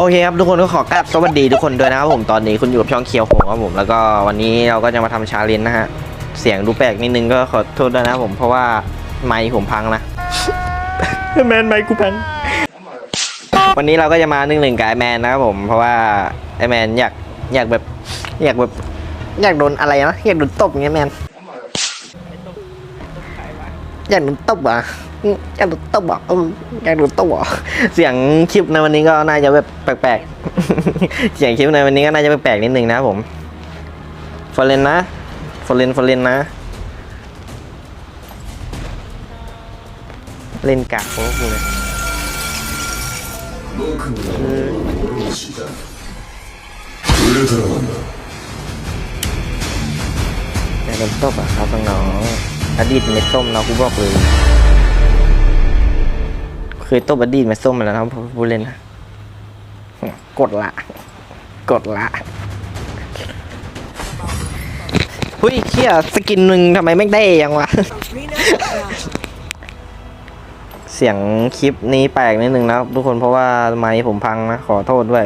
โอเคครับทุกคนก็ขอกราบสวัสดีทุกคนด้วยนะครับผมตอนนี้คุณอยู่กับช่องเคียวโฟครับผมแล้วก็วันนี้เราก็จะมาทำชาเลนจ์นะฮะเสียงดูแปลกนิดนึงก็ขอโทษด้วยนะครับผมเพราะว่าไมค์ผมพังนะแมนไมค์กูพังวันนี้เราก็จะมาหนึ่งหนึ่งกับไอแมนนะครับผมเพราะว่าไอแมนอยากอยากแบบอยากแบบอยากโดนอะไรนะอยากโดนตบอย่างเงี้ยแมนอยากโดนตบอะ จะหลุดตัวอืมจะหลุดตัวเสียงคลิปในวันนี้ก็น่าจะแบบแปลกๆ เสียงคลิปในวันนี้ก็น่าจะแปลกๆนิดนึงนะผมฟอร์เรนนะฟอร์เรนฟอรเรนนะ เล่นกากโองกูเลยแต่เล่นตบอะครับน้องอดีตเม็ดส้มเรากูบอกเลย เคยตบอดีตเม็ดส้มมาแล้วนะผู้เล่นนะกดละ กดละหุ้ยเชี่ยสกินหนึ่งทำไมไม่ได้ยังวะ เสียงคลิปนี้แปลกนิดนึงนะทุกคนเพราะว่าไมค์ผมพังนะ ขอโทษด้วย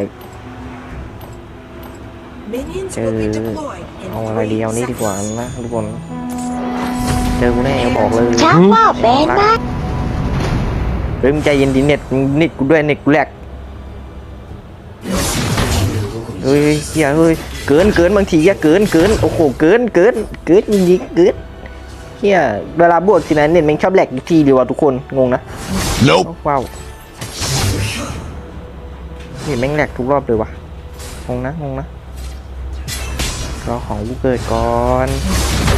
Minions เจ will อ be deployed in เอาอะไรดี three เอานี่ดีกว่า seconds. นะทุกคนเจอกูแน่บอกเลยชักว่าเป็นนะ เฮ้ยมึงใจเย็นดิเน็ตมึงเน็ตกูด้วยเน็ตกูแลกเฮ้ยเฮียเฮ้ยเกินเกินบางทีอะเกินเกินโอ้โหเกินเกินเกินจริงๆเกินเฮียเวลาบวกทีนั้นเน็ตแม่งชอบแหลกอีกทีเดียวอะทุกคนงงนะ Nope ว้าวเห็นแม่งแหลกทุกรอบเลยวะงงนะงงนะรอของกูเกิดก่อน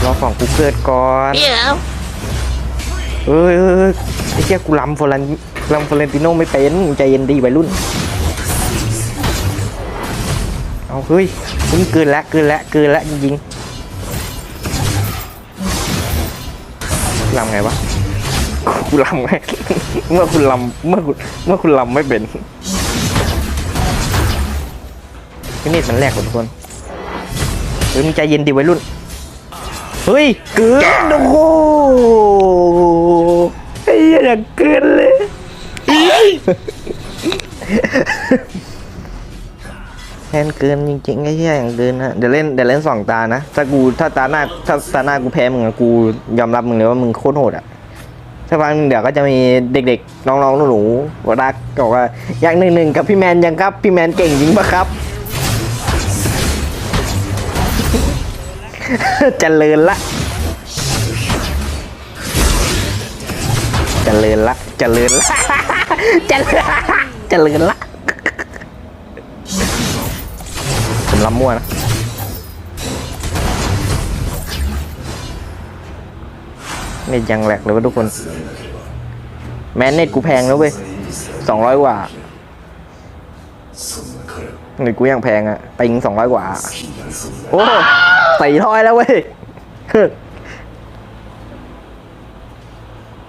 รอของกูเกิดก่อนเดี๋ยว เอ้ยเอ้ยไอ้เจ้ากูลำฟอรันลำฟอเรนติโนไม่เป็นใจเย็นดีวัยรุ่น เอาเฮ้ยมึงเกินละเกินละเกินละจริงๆลำไงวะกูลำไงเมื่อคุณลำเมื่อคุณเมื่อคุณลำไม่เป็นพี่นี่มันแรกกว่าทุกคนเฮ้ยมึงใจเย็นดีวัยรุ่น เฮ้ยเกินโอ้โห อ้เหี้ยอย่างเกินเลยแทนเกินจริงๆไอ้เหี้ยอย่างเกินฮะเดี๋ยวเล่นเดี๋ยวเล่นสองตานะถ้ากูถ้าตาหน้าถ้าตาหน้ากูแพ้มึงอะกูยอมรับมึงเลยว่ามึงโคตรโหดอะสักพักหนึงเดี๋ยวก็จะมีเด็กๆ น้องๆหนูๆวรักบอกว่าอยากหนึ่งหนึ่งกับพี่แมนยังครับ พี่แมนเก่งจริงปะครับเจริญละ ริญละเจริญละเจริญละเจริญละผมรับมั่วนะเน็ตยังแหลกเลยว่าทุกคน แมนเน็ตกูแพงแล้วเว้ยสองร้อยกว่าเน็ตกูยังแพงอะติงสองร้อยกว่า โอ้สี่ท้อยแล้วเว้ย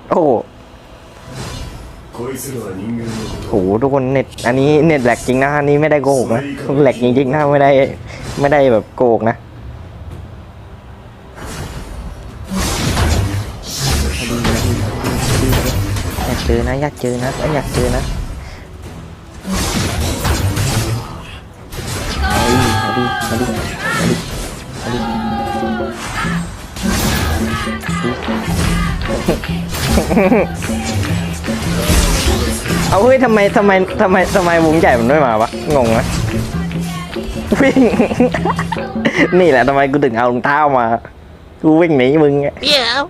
โอ้ โหทุกคนเน็ตอันนี้เน็ตแหลกจริงนะอันนี้ไม่ได้โกหกนะแหลกจริงๆนะไม่ได้ไม่ได้แบบโกหกนะอยากเจอนะอยากเจอนะอยากเจอนะมาดิดิมดิมา เอาเฮ้ยทำไมทำไมทำไมทำไมวงใหญ่มันไม่มาวะงงนะวิ่ง นี่แหละทำไมกูถึงเอารองเท้ามา กูวิ่งหนีมึงอะเดี๋ยว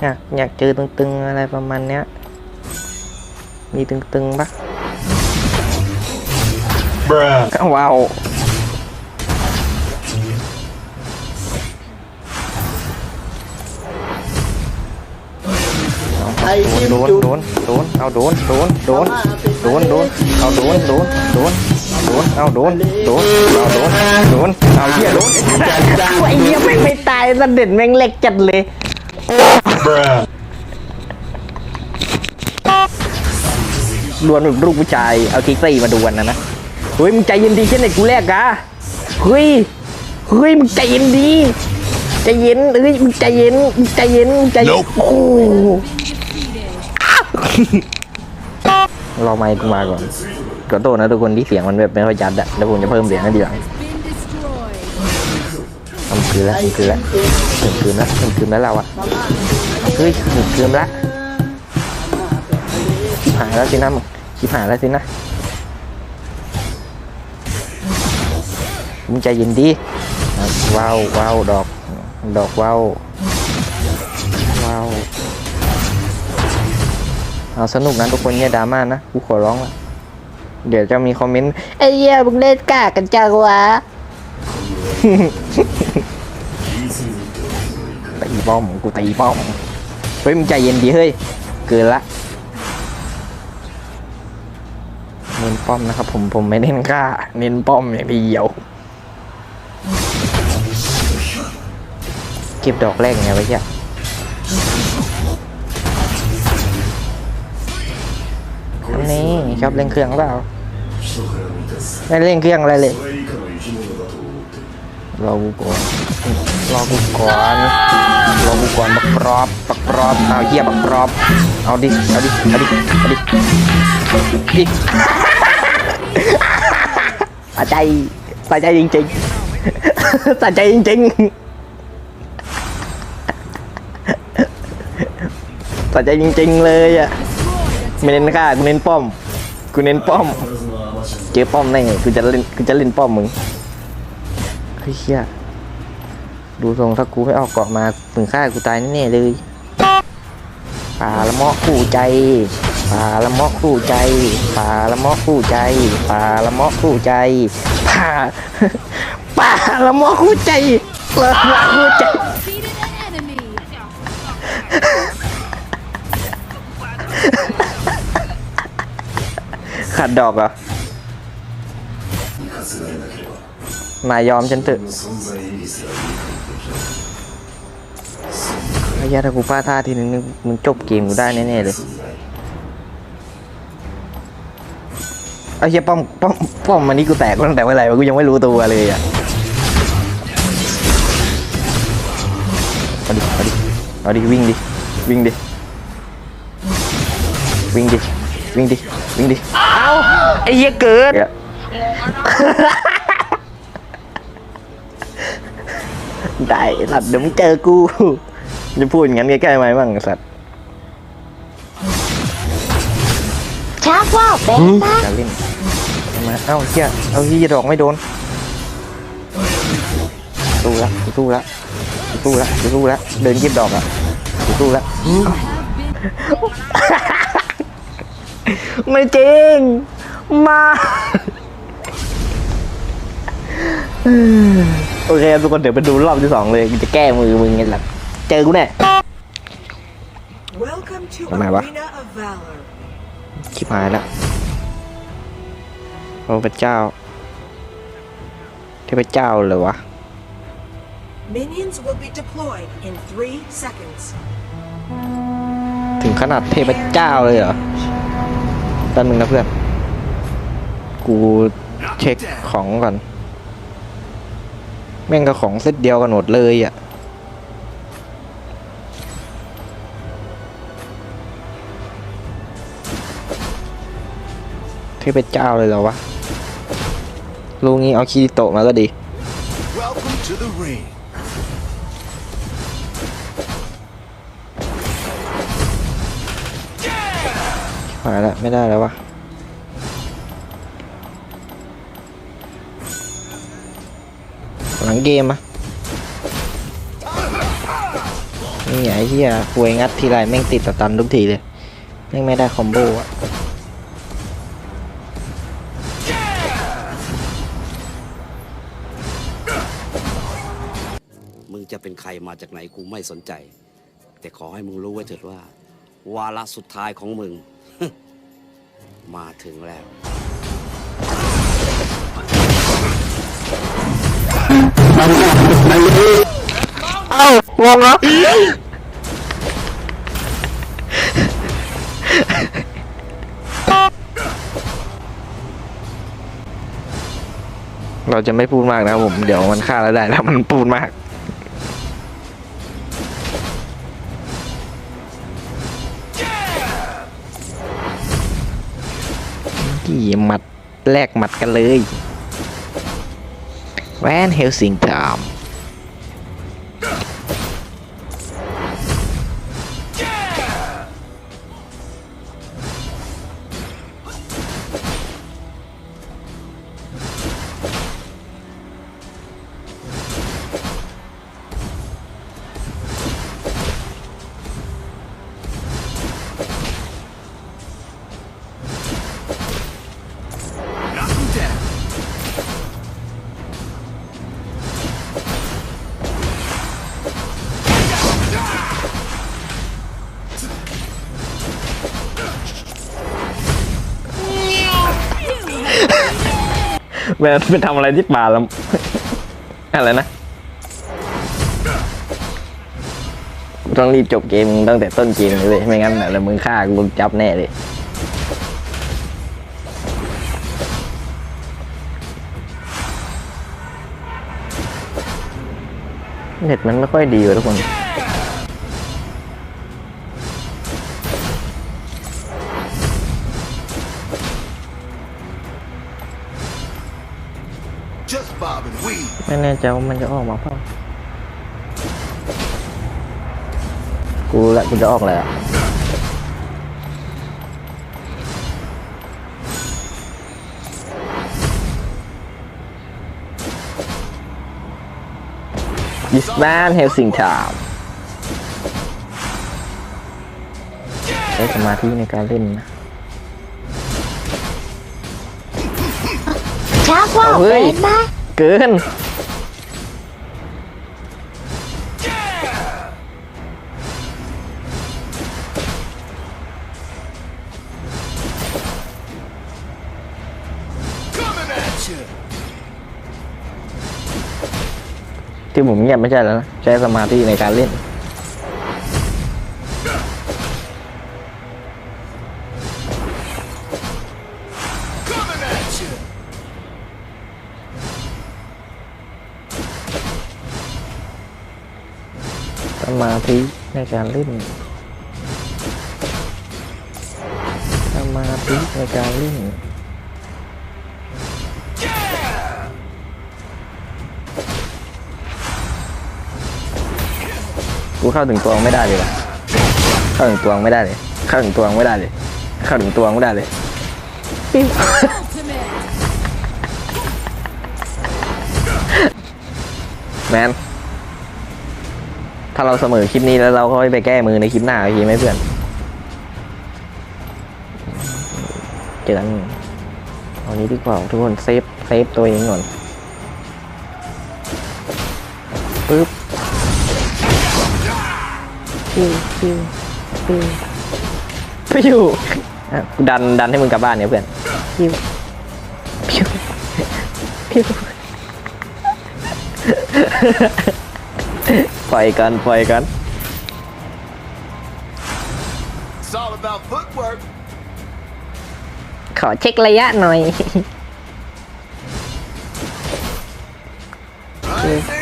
อยากอยากเจอตึงๆอะไรประมาณเนี้ย มีตึงๆปะ Bruh ว้าว โดนโดนโดนเอาโดนโดนโดนโดนโดนเอาโดนโดนโดนโดนเอาโดนโดนเอาโดนโดนเอาเหี้ยโดนไอ้เหี้ยไม่ไม่ตายสเด็ดแม่งเล็กจัดเลย Bruh ดวลแบบลูกผู้ชายเอาคิกซี่มาดวลนะนะเฮ้ยมึงใจเย็นดีเช่นไหนกูแรกอะเฮ้ยเฮ้ยมึงใจเย็นดีใจเย็นเฮ้ยมึงใจเย็นมึงใจเย็นมึงใจเย็น Nope โอ้โห รอไมค์กูมาก่อนขอโทษนะทุกคนที่เสียงมันแบบไม่ค่อยชัดอะแล้วผมจะเพิ่มเสียงให้ทีหลังทำคืนละทำคืนละทำคืนละทำคืนล้วเราอะเฮ้ยหนึ่งคืนละชิบหายแล้วสินะมึงชิบหายแล้วสินะมึงใจเย็นดีอะว้าวว้าวดอก ดอกว้าว เอาสนุกนะทุกคนเนี่ยดราม่านะกูขอร้องละเดี๋ยวจะมีคอมเมนต์ไอ้เหี้ยมึงเล่นกากกันจังวะ ตีป้อมกูตีป้อมเฮ้ยมึงใจเย็นดีเฮ้ยเกินละเน้นป้อมนะครับผมผมไม่เน้นกล้า เน้นป้อมอย่างเดียว เก็บดอกแรกไงวะเฮีย ครับเล่นเครื่องเปล่าไม่เล่นเครื่องอะไรเลยรอกูก่อนรอกูก่อนรอกูก่อนบักกรอบบักกรอบเอาเหี้ยบักกรอบเอาดิเอาดิเอาดิเอาดิดิสะใจสะใจจริงๆสะใจจริงๆสะใจจริงๆเลยอะไม่เน้นฆ่ะกูเน้นป้อม กูเน้นป้อม เจอป้อมแน่ไงกูจะเล่นกูจะเล่นป้อมมึงเฮ้ยเฮียดูทรงถ้ากูไม่ออกเกาะมาถึงฆ่ากูตายแน่เลยป่าละมอคู่ใจป่าละมอคู่ใจป่าละมอคู่ใจป่าละมอคู่ใจป่าป่าละมอคู่ใจป่าละมอคู่ใจ ขัดดอกเหรอ มายยอมฉันเถอะไอ้ยาถ้ากูพลาดท่าทีนึงมึงจบเกมกูได้แน่ๆเลยไอ้เชี่ยป้อมป้อมป้อมมันนี้กูแตกตั้งแต่เมื่อไหร่กูยังไม่รู้ตัวเลยอะเอาดิเอาดิเอาดิวิ่งดิวิ่งดิวิ่งดิวิ่งดิวิ่งดิ ไอ้เหี้ยเกิดได้สัตว์เดี๋ยวมึงเจอกูจะพูดอย่างนั้นใกล้ๆไหมบ้างสัตว์ ชักว่าวเป็นปะจะเล่นมาเอ้าเหี้ยเอาที่ดอกไม่โดนสู้ละสู้ละสู้ละสู้ละเดินเก็บดอกอะสู้ละไม่จริง มาโอเคทุกคนเดี๋ยวไปดูรอบที่สองเลยกูจะแก้มือมึงไงล่ะเจอกูแน่ Welcome to Am I ba? Arena of Valor. ชิบหายแล้วพระพเจ้าเทพเจ้าเลยวะ Minions will be deployed in three seconds. ถึงขนาดเทพเจ้าเลยเหรอแป๊บนึงนะเพื่อน กูเช็คของก่อน แม่งก็ของเซตเดียวกันหมดเลยอะเทพเจ้าเลยเหรอวะ ลูกนี้เอาคีริโตะมาก็ดี Welcome to the ring. หายละไม่ได้แล้ววะ ลังเกมอะนี่ไอ้เหี้ยควยงัดทีไรแม่งติดสตันทุกทีเลยแม่งไม่ได้คอมโบอะมึงจะเป็นใครมาจากไหนกูไม่สนใจ แต่ขอให้มึงรู้ไว้เถิดว่า วาระสุดท้ายของมึง มาถึงแล้ว เอ้างงเหรอเราจะไม่พูดมากนะครับผม เดี๋ยวมันฆ่าแล้วได้แล้วมันพูดมาก กี่หมัดแลกหมัดกันเลย แวน แวนไปทำอะไรที่ป่าแล้วอะไรนะ ต้องรีบจบเกมตั้งแต่ต้นเกมเลยเว้ยไม่งั้นเดี๋ยวมึงฆ่ากูจับแน่เลย เน็ตมันไม่ค่อยดีว่ะทุกคน แน่ใจว่ามันจะออกมาเปล่ากูรู้ละกูจะออกแล้วดิสแบนเฮลซิงทามใช้สมาธิในการเล่นนะชักว่าวเฮ้เป็ยนไหม เกิน ที่ผมเงียบไม่ใช่แล้วนะ ใช้สมาธิในการเล่น สมาธิในการเล่น สมาธิในการเล่น กูเข้าถึงตัวไม่ได้เลยว่ะเข้าถึงตัวไม่ได้เลย เข้าถึงตัวไม่ได้เลย เข้าถึงตัวไม่ได้เลยแมนถ้าเราเสมอคลิปนี้แล้วเราค่อยไปแก้มือในคลิปหน้าโอเคไหมเพื่อนเจอกันเอานี้ดีกว่าทุกคนเซฟเซฟตัวเองก่อน พิวพิวพิวพิวอะกูดันดันให้มึงกลับบ้านเนี่ยเพื่อนพิวพิวพิวปล่อยกันปล่อยกัน It's all about footwork. ขอเช็คระยะหน่อย Lightning fist.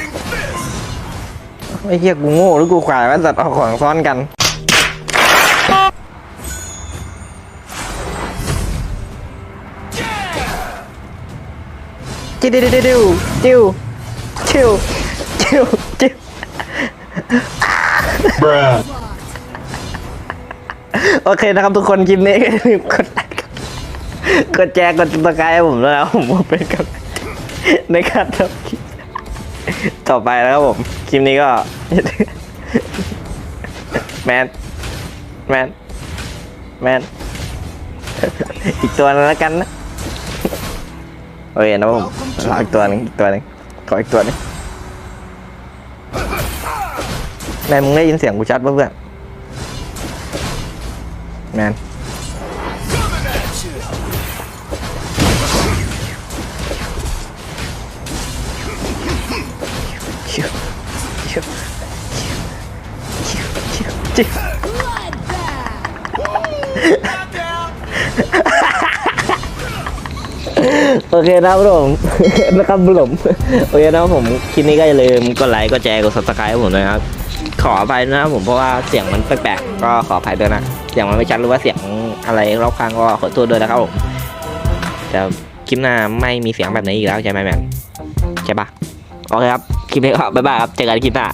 ไอ้เหี้ยกูโง่หรือกูขวายว่าสัตว์เอาของซ้อนกันจิวจิวจิวจิวจิวจิวจิวโอเคนะครับทุกคนคลิปนี้ก็อย่าลืมกดไลค์กดแชร์กดติดตามให้ผมด้วยนะครับผมเป็นกำลังใจในการทำคลิป ต่อไปนะครับผม คลิปนี้ก็ แมน แมน แมน อีกตัวนึงแล้วกันนะ โอเคนะผมอีกตัวหนึงอีกตัวหนึงขออีกตัวหนึงแมนมึงได้ยินเสียงกูชัดป่ะเพื่อนแมน ชิวชิว Bloodbath. Down, down. โอเคนะครับผมนะครับผมโอเคนะครับผมคลิปนี้ก็อย่าลืมกดไลค์กดแชร์กด subscribe ให้ผมนะครับ ขออภัยนะครับผมเพราะว่าเสียงมันแปลกๆก็ขออภัยด้วยนะเสียงมันไม่ชัดหรือว่าเสียงอะไรรอบข้างก็ขอโทษด้วยนะครับผมจะคลิปหน้าไม่มีเสียงแบบนี้อีกแล้วใช่ไหมแมนใช่ปะโอเคครับคลิปนี้ก็บ๊ายบายครับเจอกันคลิปหน้า